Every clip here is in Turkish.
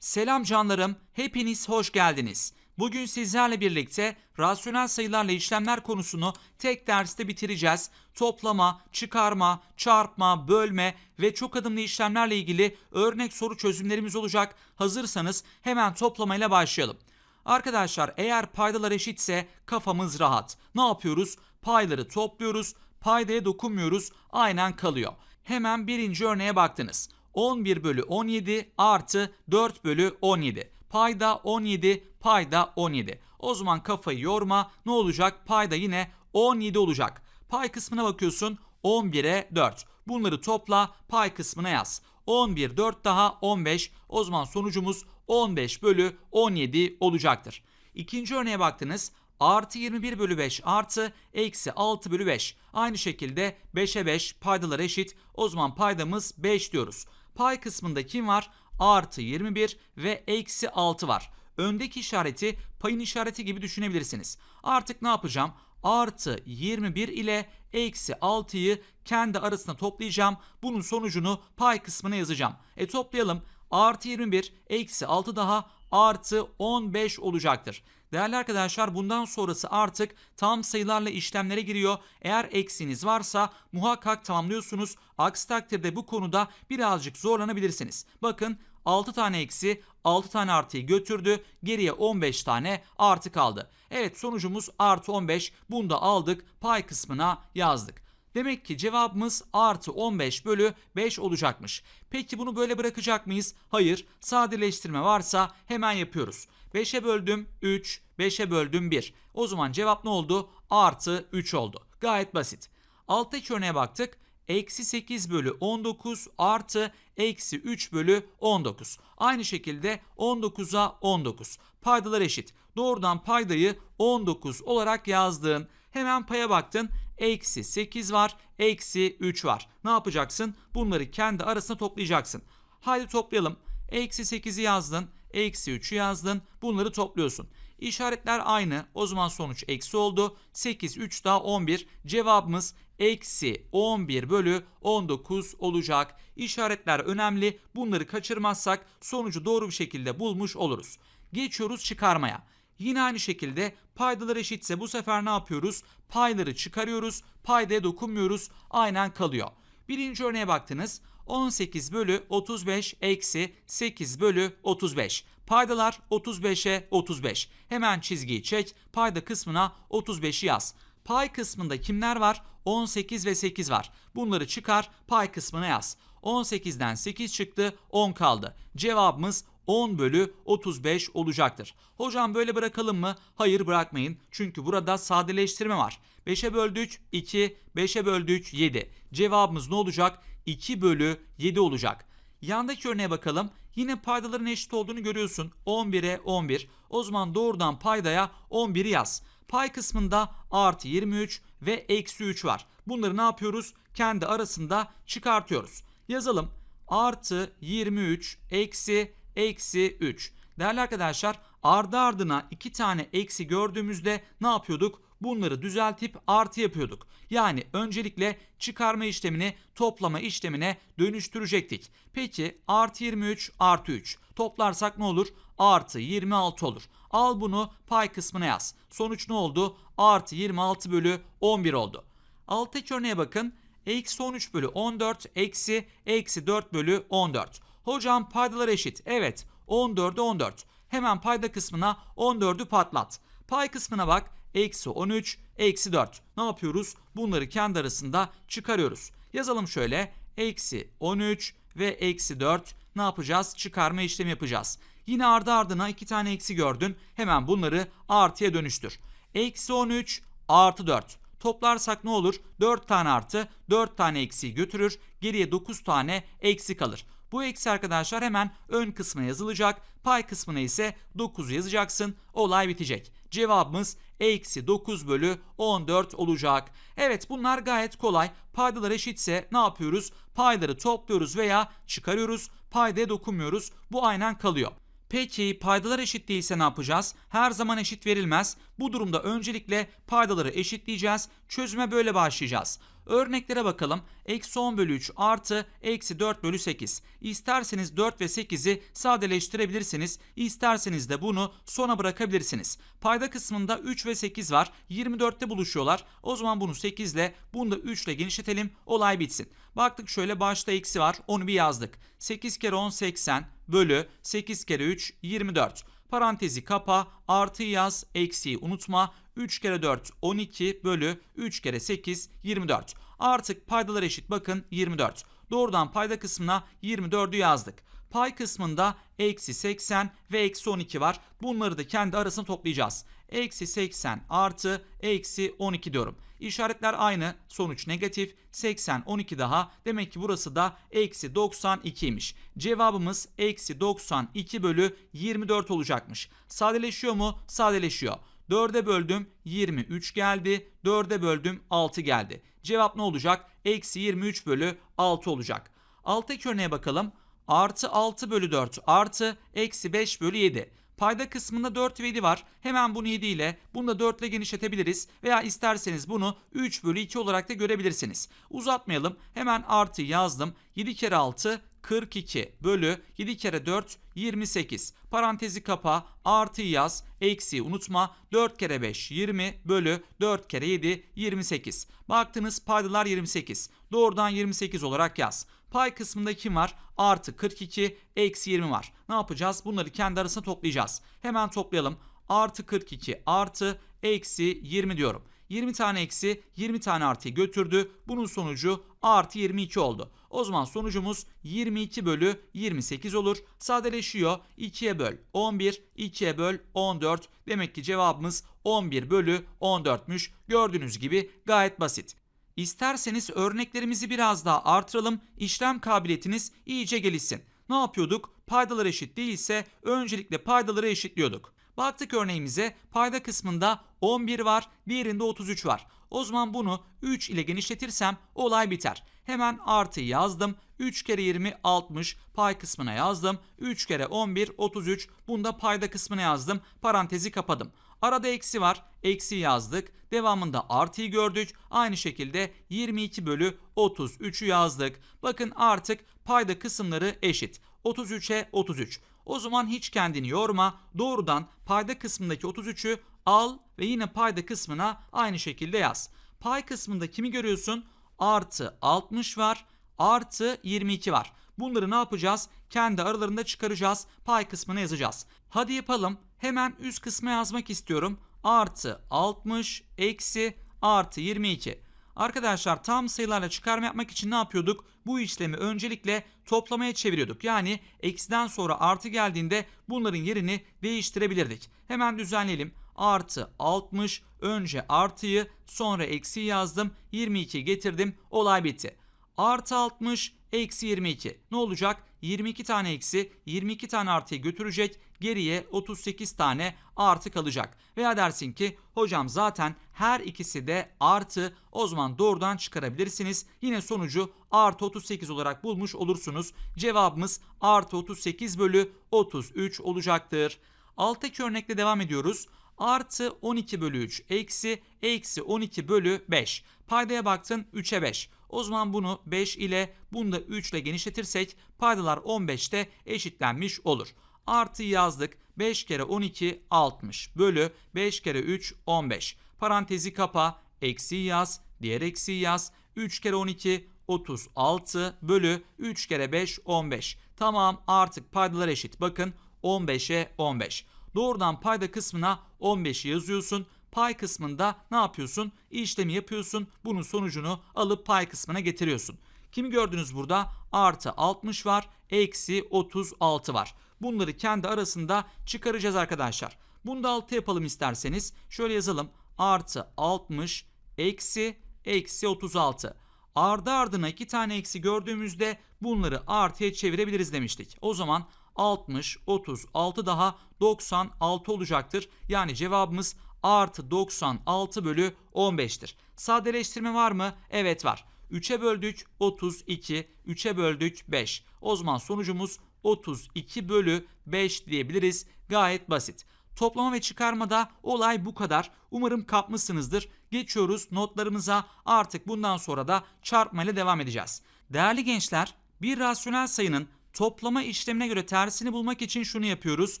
Selam canlarım, hepiniz hoş geldiniz. Bugün sizlerle birlikte rasyonel sayılarla işlemler konusunu tek derste bitireceğiz. Toplama, çıkarma, çarpma, bölme ve çok adımlı işlemlerle ilgili örnek soru çözümlerimiz olacak. Hazırsanız hemen toplamayla başlayalım. Arkadaşlar eğer paydalar eşitse kafamız rahat. Ne yapıyoruz? Payları topluyoruz, paydaya dokunmuyoruz, aynen kalıyor. Hemen birinci örneğe baktınız. 11 bölü 17 artı 4 bölü 17. Payda 17, payda 17. O zaman kafayı yorma. Ne olacak? Payda yine 17 olacak. Pay kısmına bakıyorsun. 11'e 4. Bunları topla pay kısmına yaz. 11, 4 daha 15. O zaman sonucumuz 15 bölü 17 olacaktır. İkinci örneğe baktınız. Artı 21 bölü 5 artı eksi 6 bölü 5. Aynı şekilde 5'e 5 paydalar eşit. O zaman paydamız 5 diyoruz. Pay kısmında kim var? Artı 21 ve eksi 6 var. Öndeki işareti payın işareti gibi düşünebilirsiniz. Artık ne yapacağım? Artı 21 ile eksi 6'yı kendi arasına toplayacağım. Bunun sonucunu pay kısmına yazacağım. E toplayalım. Artı 21 eksi 6 daha artı 15 olacaktır. Değerli arkadaşlar bundan sonrası artık tam sayılarla işlemlere giriyor. Eğer eksiniz varsa muhakkak tamamlıyorsunuz. Aksi takdirde bu konuda birazcık zorlanabilirsiniz. Bakın 6 tane eksi 6 tane artıyı götürdü. Geriye 15 tane artı kaldı. Evet sonucumuz artı 15. Bunu da aldık pay kısmına yazdık. Demek ki cevabımız artı 15 bölü 5 olacakmış. Peki bunu böyle bırakacak mıyız? Hayır. Sadeleştirme varsa hemen yapıyoruz. 5'e böldüm 3, 5'e böldüm 1. O zaman cevap ne oldu? Artı 3 oldu. Gayet basit. Alttaki örneğe baktık. Eksi 8 bölü 19 artı eksi 3 bölü 19. Aynı şekilde 19'a 19. Paydalar eşit. Doğrudan paydayı 19 olarak yazdın. Hemen paya baktın. Eksi 8 var. Eksi 3 var. Ne yapacaksın? Bunları kendi arasına toplayacaksın. Haydi toplayalım. Eksi 8'i yazdın. Eksi 3'ü yazdın. Bunları topluyorsun. İşaretler aynı. O zaman sonuç eksi oldu. 8, 3 daha 11. Cevabımız eksi 11 bölü 19 olacak. İşaretler önemli. Bunları kaçırmazsak sonucu doğru bir şekilde bulmuş oluruz. Geçiyoruz çıkarmaya. Yine aynı şekilde paydalar eşitse bu sefer ne yapıyoruz? Payları çıkarıyoruz. Paydaya dokunmuyoruz. Aynen kalıyor. Birinci örneğe baktınız. 18 bölü 35 eksi 8 bölü 35. Paydalar 35'e 35. Hemen çizgiyi çek. Payda kısmına 35'i yaz. Pay kısmında kimler var? 18 ve 8 var. Bunları çıkar pay kısmına yaz. 18'den 8 çıktı 10 kaldı. Cevabımız 10 bölü 35 olacaktır. Hocam böyle bırakalım mı? Hayır bırakmayın. Çünkü burada sadeleştirme var. 5'e böldük 2, 5'e böldük 7. Cevabımız ne olacak? 2 bölü 7 olacak. Yandaki örneğe bakalım. Yine paydaların eşit olduğunu görüyorsun. 11'e 11. O zaman doğrudan paydaya 11'i yaz. Pay kısmında artı 23 ve eksi 3 var. Bunları ne yapıyoruz? Kendi arasında çıkartıyoruz. Yazalım. Artı 23 eksi eksi 3. Değerli arkadaşlar ardı ardına iki tane eksi gördüğümüzde ne yapıyorduk? Bunları düzeltip artı yapıyorduk. Yani öncelikle çıkarma işlemini toplama işlemine dönüştürecektik. Peki artı 23 artı 3 toplarsak ne olur? Artı 26 olur. Al bunu pay kısmına yaz. Sonuç ne oldu? Artı 26 bölü 11 oldu. Alttaki örneğe bakın. Eksi 13 bölü 14 eksi eksi 4 bölü 14. Hocam paydalar eşit. Evet 14'e 14. Hemen payda kısmına 14'ü patlat. Pay kısmına bak. Eksi 13, eksi 4. Ne yapıyoruz? Bunları kendi arasında çıkarıyoruz. Yazalım şöyle. Eksi 13 ve eksi 4. Ne yapacağız? Çıkarma işlemi yapacağız. Yine ardı ardına iki tane eksi gördün. Hemen bunları artıya dönüştür. Eksi 13 artı 4. Toplarsak ne olur? 4 tane artı 4 tane eksiği götürür. Geriye 9 tane eksi kalır. Bu eksi arkadaşlar hemen ön kısmına yazılacak. Pay kısmına ise 9 yazacaksın. Olay bitecek. Cevabımız eksi 9 bölü 14 olacak. Evet bunlar gayet kolay. Paydalar eşitse ne yapıyoruz? Payları topluyoruz veya çıkarıyoruz. Paydaya dokunmuyoruz. Bu aynen kalıyor. Peki paydalar eşit değilse ne yapacağız? Her zaman eşit verilmez. Bu durumda öncelikle paydaları eşitleyeceğiz. Çözüme böyle başlayacağız. Örneklere bakalım. Eksi 10 bölü 3 artı eksi 4 bölü 8. İsterseniz 4 ve 8'i sadeleştirebilirsiniz. İsterseniz de bunu sona bırakabilirsiniz. Payda kısmında 3 ve 8 var. 24'te buluşuyorlar. O zaman bunu 8 ile bunu da 3 ile genişletelim. Olay bitsin. Baktık şöyle başta eksi var. Onu bir yazdık. 8 kere 10 80 bölü 8 kere 3 24. Parantezi kapa, artı yaz, eksiği unutma. 3 kere 4 12 bölü 3 kere 8 24. Artık paydalar eşit bakın 24. Doğrudan payda kısmına 24'ü yazdık. Pay kısmında eksi 80 ve eksi 12 var. Bunları da kendi arasını toplayacağız. Eksi 80 artı eksi 12 diyorum. İşaretler aynı. Sonuç negatif. 80 12 daha. Demek ki burası da eksi 92'ymiş. Cevabımız eksi 92 bölü 24 olacakmış. Sadeleşiyor mu? Sadeleşiyor. 4'e böldüm 23 geldi. 4'e böldüm 6 geldi. Cevap ne olacak? Eksi 23 bölü 6 olacak. Alttaki örneğe bakalım. Artı 6 bölü 4 artı eksi 5 bölü 7. Payda kısmında 4 ve 7 var. Hemen bunu 7 ile bunu da 4 ile genişletebiliriz. Veya isterseniz bunu 3 bölü 2 olarak da görebilirsiniz. Uzatmayalım. Hemen artı yazdım. 7 kere 6 42 bölü 7 kere 4 28. Parantezi kapa artı yaz eksi unutma 4 kere 5 20 bölü 4 kere 7 28. Baktınız paydalar 28. Doğrudan 28 olarak yaz. Pay kısmında kim var? Artı 42 eksi 20 var. Ne yapacağız? Bunları kendi arasına toplayacağız. Hemen toplayalım. Artı 42 artı eksi 20 diyorum. 20 tane eksi 20 tane artıyı götürdü. Bunun sonucu artı 22 oldu. O zaman sonucumuz 22 bölü 28 olur. Sadeleşiyor. 2'ye böl 11, 2'ye böl 14. Demek ki cevabımız 11 bölü 14'müş. Gördüğünüz gibi gayet basit. İsterseniz örneklerimizi biraz daha artıralım. İşlem kabiliyetiniz iyice gelişsin. Ne yapıyorduk? Paydalar eşit değilse öncelikle paydaları eşitliyorduk. Baktık örneğimize payda kısmında 11 var, diğerinde 33 var. O zaman bunu 3 ile genişletirsem olay biter. Hemen artı yazdım. 3 kere 20 60 pay kısmına yazdım. 3 kere 11 33 bunda payda kısmına yazdım. Parantezi kapadım. Arada eksi var. Eksi yazdık. Devamında artıyı gördük. Aynı şekilde 22 bölü 33'ü yazdık. Bakın artık payda kısımları eşit. 33'e 33. O zaman hiç kendini yorma. Doğrudan payda kısmındaki 33'ü al ve yine payda kısmına aynı şekilde yaz. Pay kısmında kimi görüyorsun? Artı 60 var. Artı 22 var. Bunları ne yapacağız? Kendi aralarında çıkaracağız. Pay kısmına yazacağız. Hadi yapalım. Hemen üst kısma yazmak istiyorum. Artı 60 eksi artı 22. Arkadaşlar tam sayılarla çıkarma yapmak için ne yapıyorduk? Bu işlemi öncelikle toplamaya çeviriyorduk. Yani eksiden sonra artı geldiğinde bunların yerini değiştirebilirdik. Hemen düzenleyelim. Artı 60 önce artıyı sonra eksi yazdım. 22 getirdim. Olay bitti. Artı 60 eksi 22. Ne olacak? 22 tane eksi 22 tane artıyı götürecek. Geriye 38 tane artı kalacak. Veya dersin ki hocam zaten her ikisi de artı o zaman doğrudan çıkarabilirsiniz. Yine sonucu artı 38 olarak bulmuş olursunuz. Cevabımız artı 38 bölü 33 olacaktır. Alttaki örnekle devam ediyoruz. Artı 12 bölü 3 eksi eksi 12 bölü 5. Paydaya baktın 3'e 5. O zaman bunu 5 ile bunu da 3 ile genişletirsek paydalar 15'te eşitlenmiş olur. Artı yazdık. 5 kere 12 60 bölü 5 kere 3 15. Parantezi kapa. Eksi yaz. Diğer eksi yaz. 3 kere 12 36 bölü 3 kere 5 15. Tamam artık paydalar eşit. Bakın 15'e 15. Doğrudan payda kısmına 15'i yazıyorsun. Pay kısmında ne yapıyorsun? İşlemi yapıyorsun. Bunun sonucunu alıp pay kısmına getiriyorsun. Kimi gördünüz burada? Artı 60 var. Eksi 36 var. Bunları kendi arasında çıkaracağız arkadaşlar. Bunu da altı yapalım isterseniz. Şöyle yazalım. Artı 60 eksi eksi 36. Ardı ardına iki tane eksi gördüğümüzde bunları artıya çevirebiliriz demiştik. O zaman 60, 36 daha 96 olacaktır. Yani cevabımız artı 96 bölü 15'tir. Sadeleştirme var mı? Evet var. 3'e böldük 32, 3'e böldük 5. O zaman sonucumuz 32 bölü 5 diyebiliriz. Gayet basit. Toplama ve çıkarmada olay bu kadar. Umarım kapmışsınızdır. Geçiyoruz notlarımıza. Artık bundan sonra da çarpma ile devam edeceğiz. Değerli gençler, bir rasyonel sayının toplama işlemine göre tersini bulmak için şunu yapıyoruz.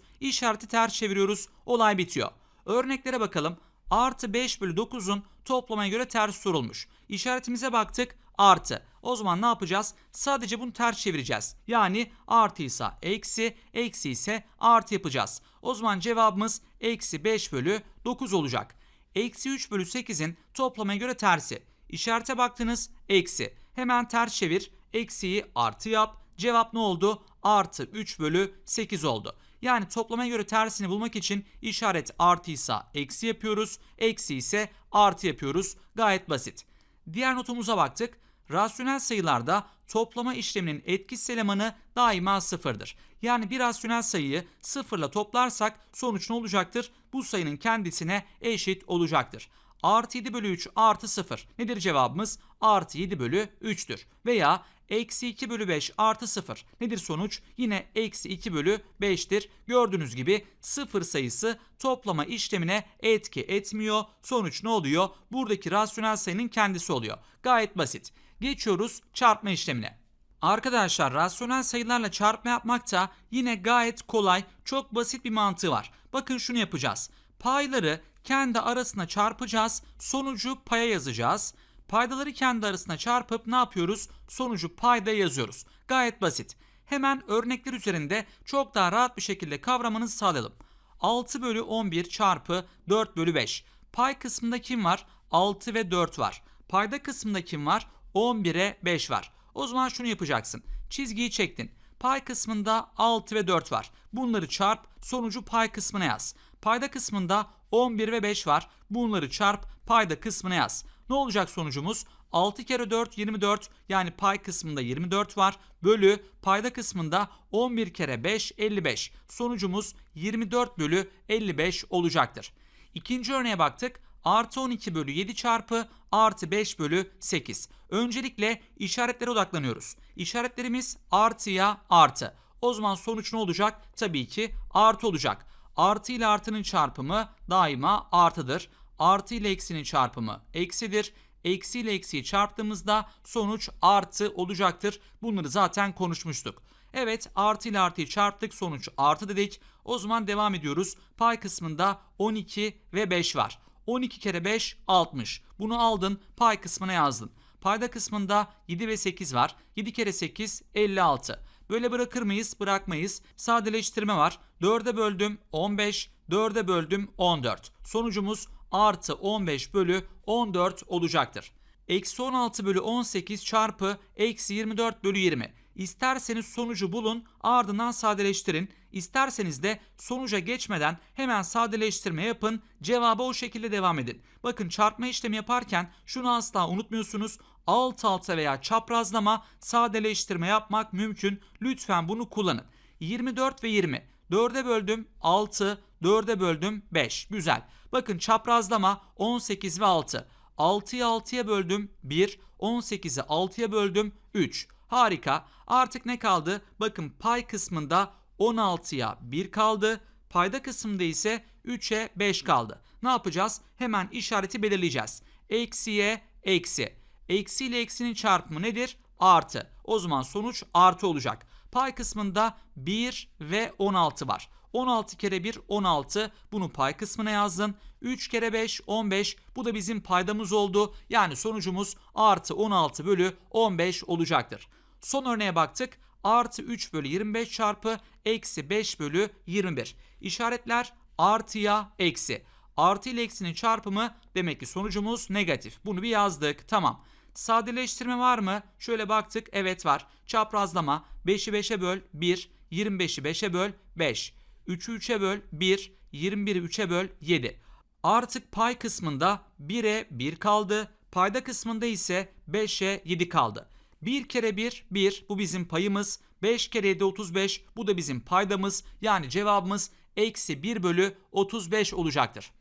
İşareti ters çeviriyoruz. Olay bitiyor. Örneklere bakalım. Artı 5 bölü 9'un toplamaya göre ters sorulmuş. İşaretimize baktık. Artı. O zaman ne yapacağız? Sadece bunu ters çevireceğiz. Yani artıysa eksi, eksi ise artı yapacağız. O zaman cevabımız eksi 5 bölü 9 olacak. Eksi 3 bölü 8'in toplamaya göre tersi. İşarete baktınız eksi. Hemen ters çevir. Eksiyi artı yap. Cevap ne oldu? Artı 3 bölü 8 oldu. Yani toplamaya göre tersini bulmak için işaret artıysa eksi yapıyoruz. Eksi ise artı yapıyoruz. Gayet basit. Diğer notumuza baktık. Rasyonel sayılarda toplama işleminin etkisiz elemanı daima sıfırdır. Yani bir rasyonel sayıyı sıfırla toplarsak sonuç ne olacaktır? Bu sayının kendisine eşit olacaktır. Artı 7 bölü 3 artı 0. Nedir cevabımız? Artı 7 bölü 3'tür. Veya eksi 2 bölü 5 artı 0. Nedir sonuç? Yine eksi 2 bölü 5'tir. Gördüğünüz gibi 0 sayısı toplama işlemine etki etmiyor. Sonuç ne oluyor? Buradaki rasyonel sayının kendisi oluyor. Gayet basit. Geçiyoruz çarpma işlemine. Arkadaşlar rasyonel sayılarla çarpma yapmak da yine gayet kolay, çok basit bir mantığı var. Bakın şunu yapacağız. Payları kendi arasına çarpacağız, sonucu paya yazacağız. Paydaları kendi arasına çarpıp ne yapıyoruz? Sonucu payda yazıyoruz. Gayet basit. Hemen örnekler üzerinde çok daha rahat bir şekilde kavramanızı sağlayalım. 6 bölü 11 çarpı 4 bölü 5. Pay kısmında kim var? 6 ve 4 var. Payda kısmında kim var? 11'e 5 var. O zaman şunu yapacaksın. Çizgiyi çektin. Pay kısmında 6 ve 4 var. Bunları çarp, sonucu pay kısmına yaz. Payda kısmında 11 ve 5 var. Bunları çarp, payda kısmına yaz. Ne olacak sonucumuz? 6 kere 4 24 yani pay kısmında 24 var. Bölü payda kısmında 11 kere 5 55. Sonucumuz 24 bölü 55 olacaktır. İkinci örneğe baktık. Artı 12 bölü 7 çarpı artı 5 bölü 8. Öncelikle işaretlere odaklanıyoruz. İşaretlerimiz artıya artı. O zaman sonuç ne olacak? Tabii ki artı olacak. Artı ile artının çarpımı daima artıdır. Artı ile eksinin çarpımı eksidir. Eksi ile eksiyi çarptığımızda sonuç artı olacaktır. Bunları zaten konuşmuştuk. Evet artı ile artıyı çarptık sonuç artı dedik. O zaman devam ediyoruz. Pay kısmında 12 ve 5 var. 12 kere 5 60. Bunu aldın pay kısmına yazdın. Payda kısmında 7 ve 8 var. 7 kere 8 56. Böyle bırakır mıyız? Bırakmayız. Sadeleştirme var. 4'e böldüm 15. 4'e böldüm 14. Sonucumuz artı 15 bölü 14 olacaktır. Eksi 16 bölü 18 çarpı eksi 24 bölü 20. İsterseniz sonucu bulun ardından sadeleştirin. İsterseniz de sonuca geçmeden hemen sadeleştirme yapın. Cevaba o şekilde devam edin. Bakın çarpma işlemi yaparken şunu asla unutmuyorsunuz. Alt alta veya çaprazlama sadeleştirme yapmak mümkün. Lütfen bunu kullanın. 24 ve 20. 4'e böldüm 6, 4'e böldüm 5. Güzel. Bakın çaprazlama 18 ve 6. 6'yı 6'ya böldüm 1, 18'i 6'ya böldüm 3. Harika. Artık ne kaldı? Bakın pay kısmında 16'ya 1 kaldı. Payda kısmında ise 3'e 5 kaldı. Ne yapacağız? Hemen işareti belirleyeceğiz. Eksiye eksi. Eksi ile eksinin çarpımı nedir? Artı. O zaman sonuç artı olacak. Pay kısmında 1 ve 16 var. 16 kere 1 16 bunu pay kısmına yazdın. 3 kere 5 15 bu da bizim paydamız oldu. Yani sonucumuz artı 16 bölü 15 olacaktır. Son örneğe baktık. Artı 3 bölü 25 çarpı eksi 5 bölü 21. İşaretler artıya eksi. Artı ile eksinin çarpımı demek ki sonucumuz negatif. Bunu bir yazdık. Tamam. Sadeleştirme var mı? Şöyle baktık. Evet var. Çaprazlama 5'i 5'e böl 1, 25'i 5'e böl 5. 3'ü 3'e böl 1, 21'i 3'e böl 7. Artık pay kısmında 1'e 1 kaldı. Payda kısmında ise 5'e 7 kaldı. 1 kere 1 1 bu bizim payımız. 5 kere 7 35 bu da bizim paydamız. Yani cevabımız eksi 1 bölü 35 olacaktır.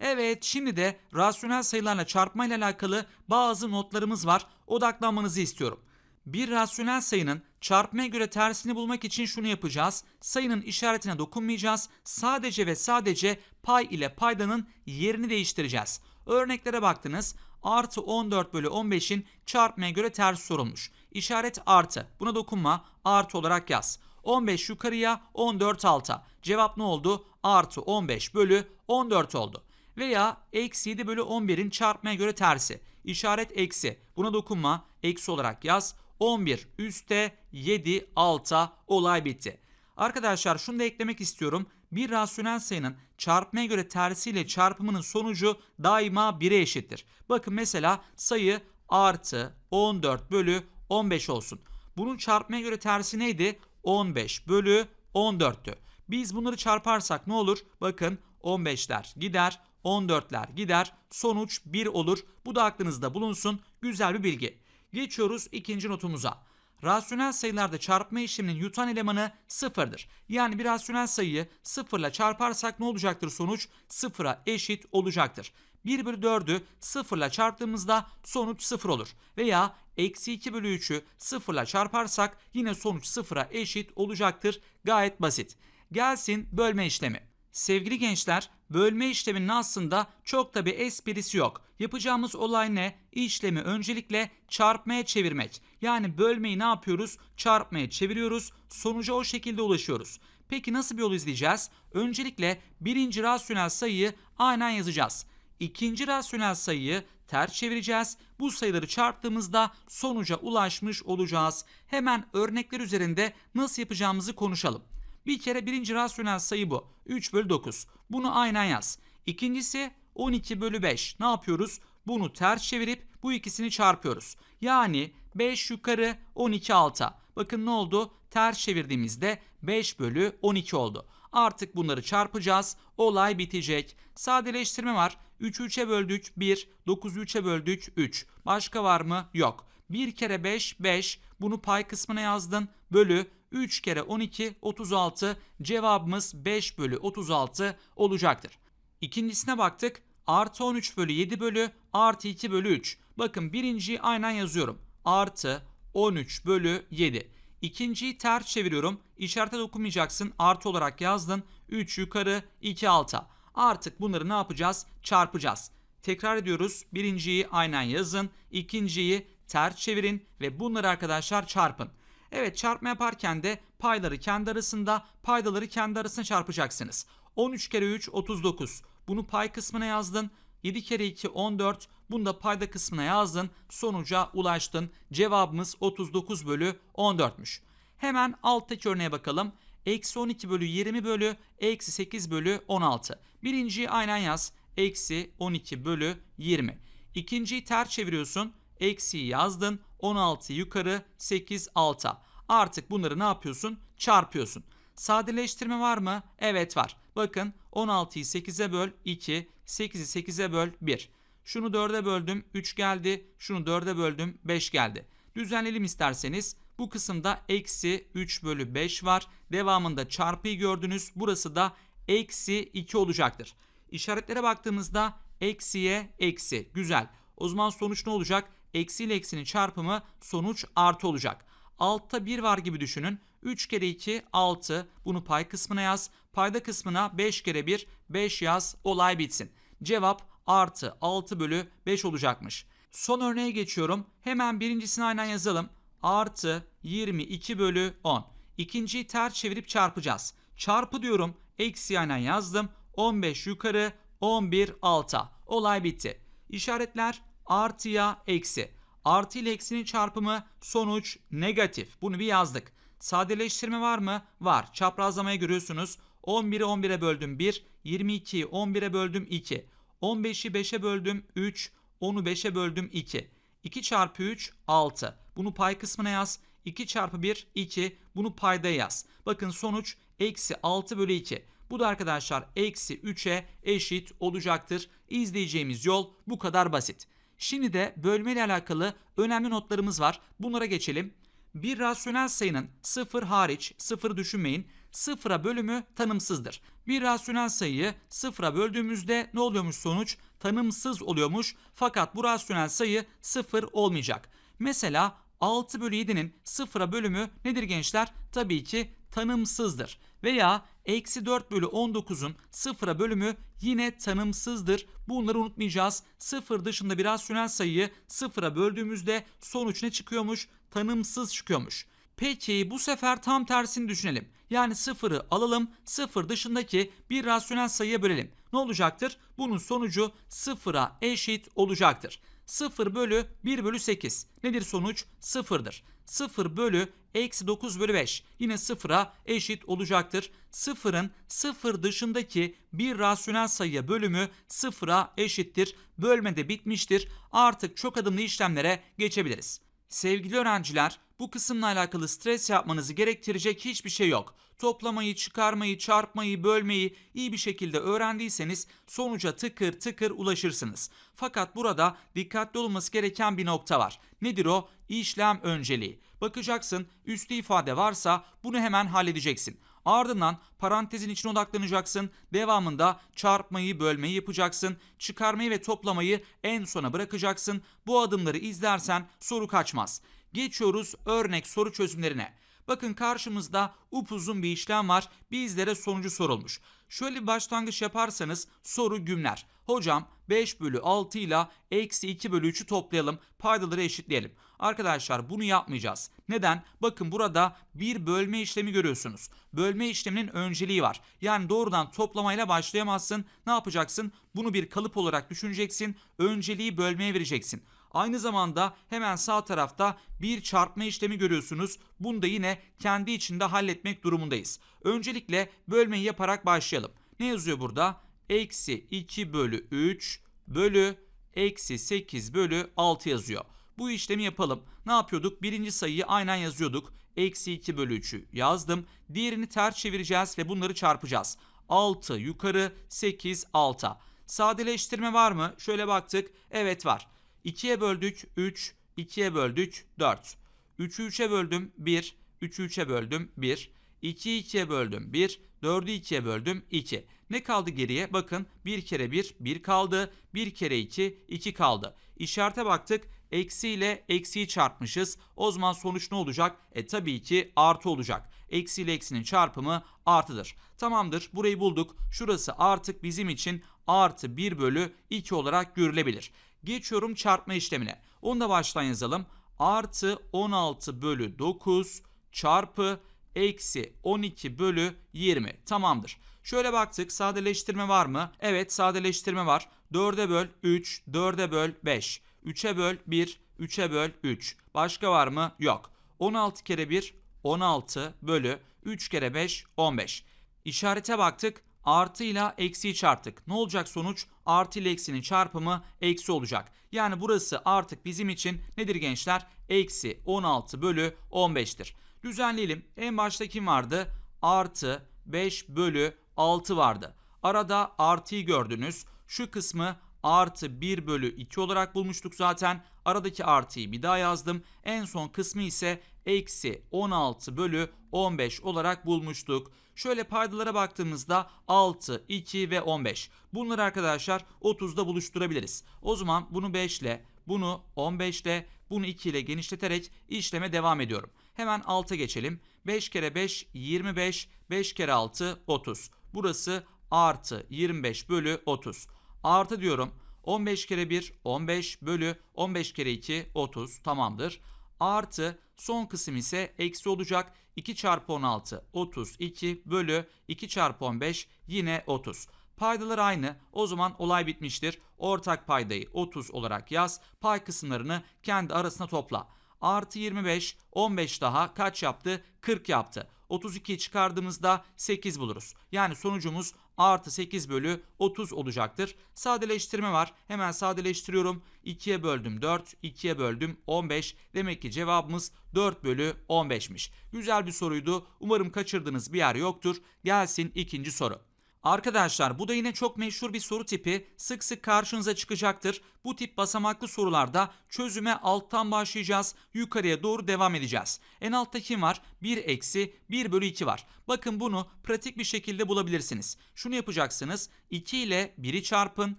Evet şimdi de rasyonel sayılarla çarpma ile alakalı bazı notlarımız var. Odaklanmanızı istiyorum. Bir rasyonel sayının çarpmaya göre tersini bulmak için şunu yapacağız. Sayının işaretine dokunmayacağız. Sadece ve sadece pay ile paydanın yerini değiştireceğiz. Örneklere baktınız. Artı 14 bölü 15'in çarpmaya göre ters sorulmuş. İşaret artı. Buna dokunma. Artı olarak yaz. 15 yukarıya 14 alta. Cevap ne oldu? Artı 15 bölü 14 oldu. Veya eksi 7 bölü 11'in çarpmaya göre tersi. İşaret eksi. Buna dokunma. Eksi olarak yaz. 11 üste 7 alta olay bitti. Arkadaşlar şunu da eklemek istiyorum. Bir rasyonel sayının çarpmaya göre tersiyle çarpımının sonucu daima 1'e eşittir. Bakın mesela sayı artı 14 bölü 15 olsun. Bunun çarpmaya göre tersi neydi? 15 bölü 14'tü. Biz bunları çarparsak ne olur? Bakın 15'ler gider, 14'ler gider, sonuç 1 olur. Bu da aklınızda bulunsun. Güzel bir bilgi. Geçiyoruz ikinci notumuza. Rasyonel sayılarda çarpma işleminin yutan elemanı sıfırdır. Yani bir rasyonel sayıyı sıfırla çarparsak ne olacaktır sonuç? Sıfıra eşit olacaktır. 1 bölü 4'ü sıfırla çarptığımızda sonuç sıfır olur. Veya eksi 2 bölü 3'ü sıfırla çarparsak yine sonuç sıfıra eşit olacaktır. Gayet basit. Gelsin bölme işlemi. Sevgili gençler, bölme işleminin aslında çok da bir esprisi yok. Yapacağımız olay ne? İşlemi öncelikle çarpmaya çevirmek. Yani bölmeyi ne yapıyoruz? Çarpmaya çeviriyoruz. Sonuca o şekilde ulaşıyoruz. Peki nasıl bir yol izleyeceğiz? Öncelikle birinci rasyonel sayıyı aynen yazacağız. İkinci rasyonel sayıyı ters çevireceğiz. Bu sayıları çarptığımızda sonuca ulaşmış olacağız. Hemen örnekler üzerinde nasıl yapacağımızı konuşalım. Bir kere birinci rasyonel sayı bu. 3 bölü 9. Bunu aynen yaz. İkincisi 12 bölü 5. Ne yapıyoruz? Bunu ters çevirip bu ikisini çarpıyoruz. Yani 5 yukarı 12 alta. Bakın ne oldu? Ters çevirdiğimizde 5 bölü 12 oldu. Artık bunları çarpacağız. Olay bitecek. Sadeleştirme var. 3'ü 3'e böldük 1. 9'u 3'e böldük 3. Başka var mı? Yok. 1 kere 5 5. Bunu pay kısmına yazdın. Bölü 3 kere 12 36. Cevabımız 5 bölü 36 olacaktır. İkincisine baktık. Artı 13 bölü 7 bölü artı 2 bölü 3. Bakın birinciyi aynen yazıyorum. Artı 13 bölü 7. İkinciyi ters çeviriyorum. İşarete dokunmayacaksın. Artı olarak yazdın. 3 yukarı 2 alta. Artık bunları ne yapacağız? Çarpacağız. Tekrar ediyoruz. Birinciyi aynen yazın. İkinciyi ters çevirin ve bunları arkadaşlar çarpın. Evet çarpma yaparken de payları kendi arasında, paydaları kendi arasında çarpacaksınız. 13 kere 3 39. Bunu pay kısmına yazdın. 7 kere 2 14. Bunu da payda kısmına yazdın. Sonuca ulaştın. Cevabımız 39 bölü 14'müş. Hemen alttaki örneğe bakalım. Eksi 12 bölü 20 bölü eksi 8 bölü 16. Birinciyi aynen yaz. Eksi 12 bölü 20. İkinciyi ters çeviriyorsun. Eksiyi yazdın. 16 yukarı 8 alta. Artık bunları ne yapıyorsun? Çarpıyorsun. Sadeleştirme var mı? Evet var. Bakın 16'yı 8'e böl 2, 8'i 8'e böl 1. Şunu 4'e böldüm 3 geldi. Şunu 4'e böldüm 5 geldi. Düzenleyelim isterseniz. Bu kısımda eksi 3 bölü 5 var. Devamında çarpıyı gördünüz. Burası da eksi 2 olacaktır. İşaretlere baktığımızda eksiye eksi. Güzel. O zaman sonuç ne olacak? Eksi ile eksinin çarpımı sonuç artı olacak. Altta 1 var gibi düşünün. 3 kere 2 6. Bunu pay kısmına yaz. Payda kısmına 5 kere 1 5 yaz. Olay bitsin. Cevap artı 6 bölü 5 olacakmış. Son örneğe geçiyorum. Hemen birincisini aynen yazalım. Artı 22 bölü 10. İkinciyi ters çevirip çarpacağız. Çarpı diyorum. Eksi aynen yazdım. 15 yukarı 11 alta. Olay bitti. İşaretler artıya eksi. Artı ile eksinin çarpımı sonuç negatif. Bunu bir yazdık. Sadeleştirme var mı? Var. Çaprazlamayı görüyorsunuz. 11'i 11'e böldüm 1. 22'yi 11'e böldüm 2. 15'i 5'e böldüm 3. 10'u 5'e böldüm 2. 2 çarpı 3 6. Bunu pay kısmına yaz. 2 çarpı 1 2. Bunu payda yaz. Bakın sonuç eksi 6 bölü 2. Bu da arkadaşlar eksi 3'e eşit olacaktır. İzleyeceğimiz yol bu kadar basit. Şimdi de bölme ile alakalı önemli notlarımız var. Bunlara geçelim. Bir rasyonel sayının sıfır hariç, sıfır düşünmeyin, sıfıra bölümü tanımsızdır. Bir rasyonel sayıyı sıfıra böldüğümüzde ne oluyormuş sonuç? Tanımsız oluyormuş fakat bu rasyonel sayı sıfır olmayacak. Mesela 6 bölü 7'nin sıfıra bölümü nedir gençler? Tabii ki tanımsızdır. Veya eksi 4 bölü 19'un sıfıra bölümü yine tanımsızdır. Bunları unutmayacağız. Sıfır dışında bir rasyonel sayıyı sıfıra böldüğümüzde sonuç ne çıkıyormuş? Tanımsız çıkıyormuş. Peki bu sefer tam tersini düşünelim. Yani sıfırı alalım, sıfır dışındaki bir rasyonel sayıya bölelim. Ne olacaktır? Bunun sonucu sıfıra eşit olacaktır. 0 bölü 1 bölü 8. Nedir sonuç? Sıfırdır. 0 bölü eksi 9 bölü 5. Yine sıfıra eşit olacaktır. Sıfırın sıfır dışındaki bir rasyonel sayıya bölümü sıfıra eşittir. Bölme de bitmiştir. Artık çok adımlı işlemlere geçebiliriz. Sevgili öğrenciler, bu kısımla alakalı stres yapmanızı gerektirecek hiçbir şey yok. Toplamayı, çıkarmayı, çarpmayı, bölmeyi iyi bir şekilde öğrendiyseniz sonuca tıkır tıkır ulaşırsınız. Fakat burada dikkatli olması gereken bir nokta var. Nedir o? İşlem önceliği. Bakacaksın üstü ifade varsa bunu hemen halledeceksin. Ardından parantezin içine odaklanacaksın. Devamında çarpmayı, bölmeyi yapacaksın. Çıkarmayı ve toplamayı en sona bırakacaksın. Bu adımları izlersen soru kaçmaz. Geçiyoruz örnek soru çözümlerine. Bakın karşımızda upuzun bir işlem var. Bizlere sonucu sorulmuş. Şöyle bir başlangıç yaparsanız soru gümler. Hocam 5 bölü 6 ile eksi 2 bölü 3'ü toplayalım. Paydaları eşitleyelim. Arkadaşlar bunu yapmayacağız. Neden? Bakın burada bir bölme işlemi görüyorsunuz. Bölme işleminin önceliği var. Yani doğrudan toplamayla başlayamazsın. Ne yapacaksın? Bunu bir kalıp olarak düşüneceksin. Önceliği bölmeye vereceksin. Aynı zamanda hemen sağ tarafta bir çarpma işlemi görüyorsunuz. Bunu da yine kendi içinde halletmek durumundayız. Öncelikle bölmeyi yaparak başlayalım. Ne yazıyor burada? Eksi 2 bölü 3 bölü eksi 8 bölü 6 yazıyor. Bu işlemi yapalım. Ne yapıyorduk? Birinci sayıyı aynen yazıyorduk. Eksi 2 bölü 3'ü yazdım. Diğerini ters çevireceğiz ve bunları çarpacağız. 6 yukarı 8 alta. Sadeleştirme var mı? Şöyle baktık. Evet var. 2'ye böldük 3, 2'ye böldük 4. 3'ü 3'e böldüm 1, 3'ü 3'e böldüm 1. 2'yi 2'ye böldüm 1, 4'ü 2'ye böldüm 2. Ne kaldı geriye? Bakın 1 kere 1, 1 kaldı. 1 kere 2, 2 kaldı. İşarete baktık. Eksi ile eksiyi çarpmışız. O zaman sonuç ne olacak? E tabii ki artı olacak. Eksi ile eksinin çarpımı artıdır. Tamamdır burayı bulduk. Şurası artık bizim için artı 1 bölü 2 olarak görülebilir. Geçiyorum çarpma işlemine. Onu da baştan yazalım. Artı 16 bölü 9 çarpı eksi 12 bölü 20. Tamamdır. Şöyle baktık sadeleştirme var mı? Evet sadeleştirme var. 4'e böl 3, 4'e böl 5. 3'e böl 1, 3'e böl 3. Başka var mı? Yok. 16 kere 1, 16 bölü 3 kere 5, 15. İşarete baktık. Artı ile eksiyi çarptık. Ne olacak sonuç? Artı ile eksinin çarpımı eksi olacak. Yani burası artık bizim için nedir gençler? Eksi 16 bölü 15'tir. Düzenleyelim. En başta kim vardı? Artı 5 bölü 6 vardı. Arada artıyı gördünüz. Şu kısmı artı 1 bölü 2 olarak bulmuştuk zaten. Aradaki artıyı bir daha yazdım. En son kısmı ise eksi 16 bölü 15 olarak bulmuştuk. Şöyle paydalara baktığımızda 6, 2 ve 15. Bunları arkadaşlar 30'da buluşturabiliriz. O zaman bunu 5 ile, bunu 15 ile, bunu 2 ile genişleterek işleme devam ediyorum. Hemen 6'a geçelim. 5 kere 5 25, 5 kere 6 30. Burası artı 25 bölü 30. Artı diyorum 15 kere 1 15 bölü 15 kere 2 30 tamamdır. Artı son kısım ise eksi olacak. 2 çarpı 16 32 bölü 2 çarpı 15 yine 30. Paydalar aynı. O zaman olay bitmiştir. Ortak paydayı 30 olarak yaz. Pay kısımlarını kendi arasına topla. Artı 25, 15 daha kaç yaptı? 40 yaptı. 32'yi çıkardığımızda 8 buluruz. Yani sonucumuz artı 8 bölü 30 olacaktır. Sadeleştirme var. Hemen sadeleştiriyorum. 2'ye böldüm 4, 2'ye böldüm 15. Demek ki cevabımız 4 bölü 15'miş. Güzel bir soruydu. Umarım kaçırdığınız bir yer yoktur. Gelsin ikinci soru. Arkadaşlar bu da yine çok meşhur bir soru tipi. Sık sık karşınıza çıkacaktır. Bu tip basamaklı sorularda çözüme alttan başlayacağız. Yukarıya doğru devam edeceğiz. En altta kim var? 1 eksi 1 bölü 2 var. Bakın bunu pratik bir şekilde bulabilirsiniz. Şunu yapacaksınız. 2 ile 1'i çarpın.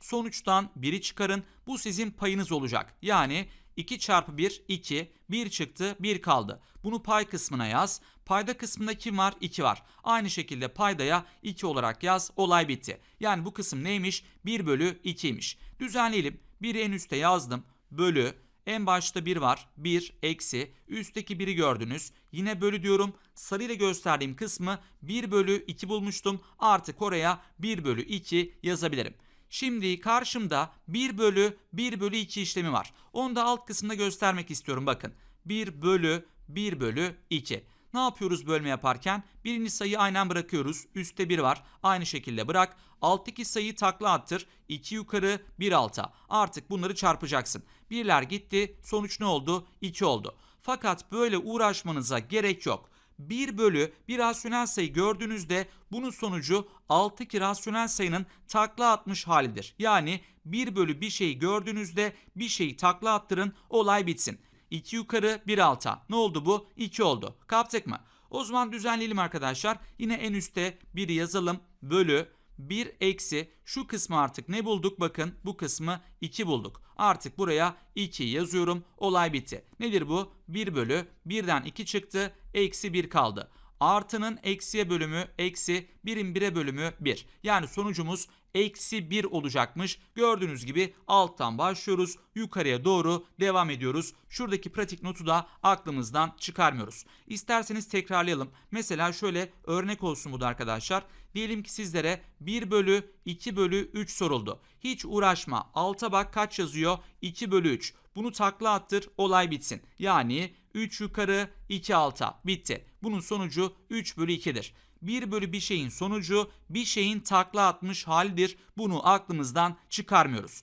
Sonuçtan 1'i çıkarın. Bu sizin payınız olacak. Yani 2 çarpı 1 2. 1 çıktı 1 kaldı. Bunu pay kısmına yaz. Payda kısmında kim var? 2 var. Aynı şekilde paydaya 2 olarak yaz. Olay bitti. Yani bu kısım neymiş? 1 bölü 2'ymiş. Düzenleyelim. 1'i en üste yazdım. Bölü. En başta 1 var. 1 eksi. Üstteki 1'i gördünüz. Yine bölü diyorum. Sarıyla gösterdiğim kısmı 1 bölü 2 bulmuştum. Artık oraya 1 bölü 2 yazabilirim. Şimdi karşımda 1 bölü 1 bölü 2 işlemi var. Onu da alt kısımda göstermek istiyorum bakın. 1 bölü 1 bölü 2. Ne yapıyoruz bölme yaparken? Birinci sayıyı aynen bırakıyoruz. Üstte 1 var. Aynı şekilde bırak. Alttaki sayıyı takla attır. 2 yukarı 1 alta. Artık bunları çarpacaksın. Birler gitti. Sonuç ne oldu? 2 oldu. Fakat böyle uğraşmanıza gerek yok. 1 bölü bir rasyonel sayı gördüğünüzde bunun sonucu alttaki rasyonel sayının takla atmış halidir. Yani 1 bölü bir şeyi gördüğünüzde bir şeyi takla attırın olay bitsin. 2 yukarı 1 alta. Ne oldu bu? 2 oldu. Kaptık mı? O zaman düzenleyelim arkadaşlar. Yine en üstte 1'i yazalım. Bölü 1 eksi şu kısmı artık ne bulduk? Bakın bu kısmı 2 bulduk. Artık buraya 2 yazıyorum. Olay bitti. Nedir bu? 1 bölü 1'den 2 çıktı. Eksi 1 kaldı. Artının eksiye bölümü eksi 1'in 1'e bölümü 1. Yani sonucumuz eksi 1 olacakmış. Gördüğünüz gibi alttan başlıyoruz. Yukarıya doğru devam ediyoruz. Şuradaki pratik notu da aklımızdan çıkarmıyoruz. İsterseniz tekrarlayalım. Mesela şöyle örnek olsun bu da arkadaşlar. Diyelim ki sizlere 1 bölü 2 bölü 3 soruldu. Hiç uğraşma. Alta bak kaç yazıyor? 2 bölü 3. Bunu takla attır olay bitsin. Yani 3 yukarı 2 alta bitti. Bunun sonucu 3 bölü 2'dir. 1 bölü bir şeyin sonucu bir şeyin takla atmış halidir. Bunu aklımızdan çıkarmıyoruz.